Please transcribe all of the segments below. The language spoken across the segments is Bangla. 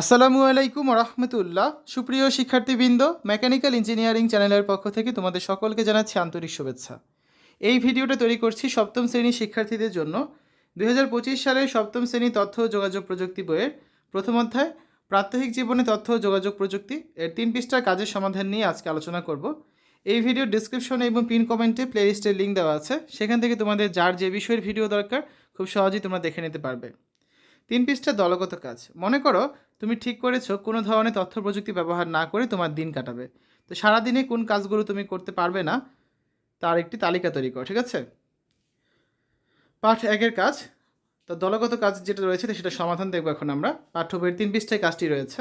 আসসালামু আলাইকুম রহমতুল্লাহ সুপ্রিয় শিক্ষার্থীবৃন্দ, মেকানিক্যাল ইঞ্জিনিয়ারিং চ্যানেলের পক্ষ থেকে তোমাদের সকলকে জানাচ্ছি আন্তরিক শুভেচ্ছা। এই ভিডিওটা তৈরি করছি সপ্তম শ্রেণির শিক্ষার্থীদের জন্য। দু হাজার পঁচিশ সালের সপ্তম শ্রেণি তথ্য ও যোগাযোগ প্রযুক্তি বইয়ের প্রথম অধ্যায়, প্রাত্যহিক জীবনে তথ্য ও যোগাযোগ প্রযুক্তি। এর তিন পৃষ্ঠার কাজের সমাধান নিয়ে আজকে আলোচনা করব। এই ভিডিওর ডিসক্রিপশনে এবং পিন কমেন্টে প্লেলিস্টের লিঙ্ক দেওয়া আছে। সেখান থেকে তোমাদের যার যে বিষয়ের ভিডিও দরকার, খুব সহজেই তোমরা দেখে নিতে পারবে। তিন পৃষ্ঠা দলগত কাজ। মনে করো, তুমি ঠিক করেছ, কোনো ধরনের তথ্য প্রযুক্তি ব্যবহার না করে তোমার দিন কাটাবে। তো সারাদিনে কোন কাজগুলো তুমি করতে পারবে না, তার একটি তালিকা তৈরি করো, ঠিক আছে? পাঠ একের কাজ। তো দলগত কাজ যেটা রয়েছে সেটা সমাধান দেখব এখন আমরা। পাঠ্য বইয়ের তিন পৃষ্ঠায় কাজটি রয়েছে।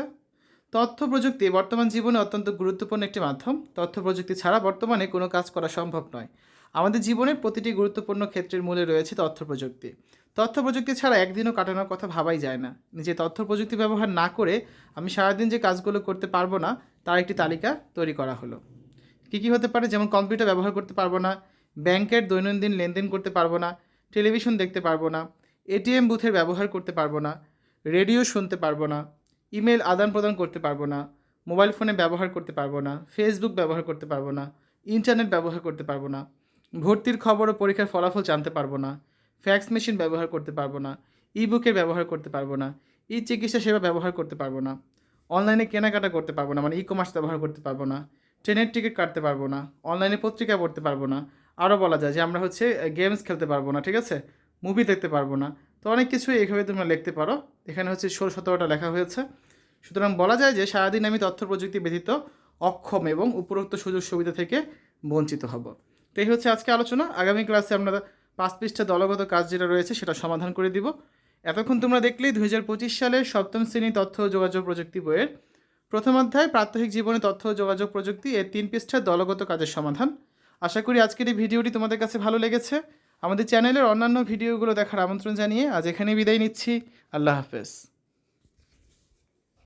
তথ্য প্রযুক্তি বর্তমান জীবনে অত্যন্ত গুরুত্বপূর্ণ একটি মাধ্যম। তথ্য প্রযুক্তি ছাড়া বর্তমানে কোনো কাজ করা সম্ভব নয়। আমাদের জীবনের প্রতিটি গুরুত্বপূর্ণ ক্ষেত্রের মূলে রয়েছে তথ্য প্রযুক্তি তথ্য প্রযুক্তি ছাড়া একদিনও কাটানোর কথা ভাবাই যায় না নিজে তথ্য প্রযুক্তি ব্যবহার না করে আমি সারাদিন যে কাজগুলো করতে পারব না তার একটি তালিকা তৈরি করা হলো কী কী হতে পারে যেমন কম্পিউটার ব্যবহার করতে পারব না ব্যাংকের দৈনন্দিন লেনদেন করতে পারব না টেলিভিশন দেখতে পারব না এটিএম বুথের ব্যবহার করতে পারব না রেডিও শুনতে পারব না ইমেল আদান প্রদান করতে পারব না মোবাইল ফোনে ব্যবহার করতে পারব না ফেসবুক ব্যবহার করতে পারব না ইন্টারনেট ব্যবহার করতে পারব না ভর্তির খবর ও পরীক্ষার ফলাফল জানতে পারব না ফ্যাক্স মেশিন ব্যবহার করতে পারব না ই বুকের ব্যবহার করতে পারব না ই চিকিৎসা সেবা ব্যবহার করতে পারব না অনলাইনে কেনাকাটা করতে পারব না মানে ই কমার্স ব্যবহার করতে পারব না ট্রেনের টিকিট কাটতে পারব না অনলাইনে পত্রিকা পড়তে পারব না আরও বলা যায় যে আমরা হচ্ছে গেমস খেলতে পারব না, ঠিক আছে? মুভি দেখতে পারব না, তো অনেক কিছু এইভাবে তোমরা লিখতে পারো, এখানে হচ্ছে ষোলো সতেরোটা লেখা হয়েছে, সুতরাং বলা যায় যে সারাদিন আমি তথ্য প্রযুক্তি ব্যতীত অক্ষম এবং উপরোক্ত সুযোগ সুবিধা থেকে বঞ্চিত হব। তো এই হচ্ছে আজকে আলোচনা, আগামী ক্লাসে আমরা পাঁচ পৃষ্ঠা দলগত কাজ যেটা রয়েছে সেটা সমাধান করে দিব। এতক্ষণ তোমরা দেখলেই দুই হাজার পঁচিশ সালের সপ্তম শ্রেণি তথ্য ও যোগাযোগ প্রযুক্তি বইয়ের প্রথম অধ্যায়, প্রাত্যহিক জীবনে তথ্য ও যোগাযোগ প্রযুক্তি, এর তিন পৃষ্ঠার দলগত কাজের সমাধান। আশা করি আজকের এই ভিডিওটি তোমাদের কাছে ভালো লেগেছে। আমাদের চ্যানেলের অন্যান্য ভিডিওগুলো দেখার আমন্ত্রণ জানিয়ে আজ এখানে বিদায় নিচ্ছি। আল্লাহ হাফেজ।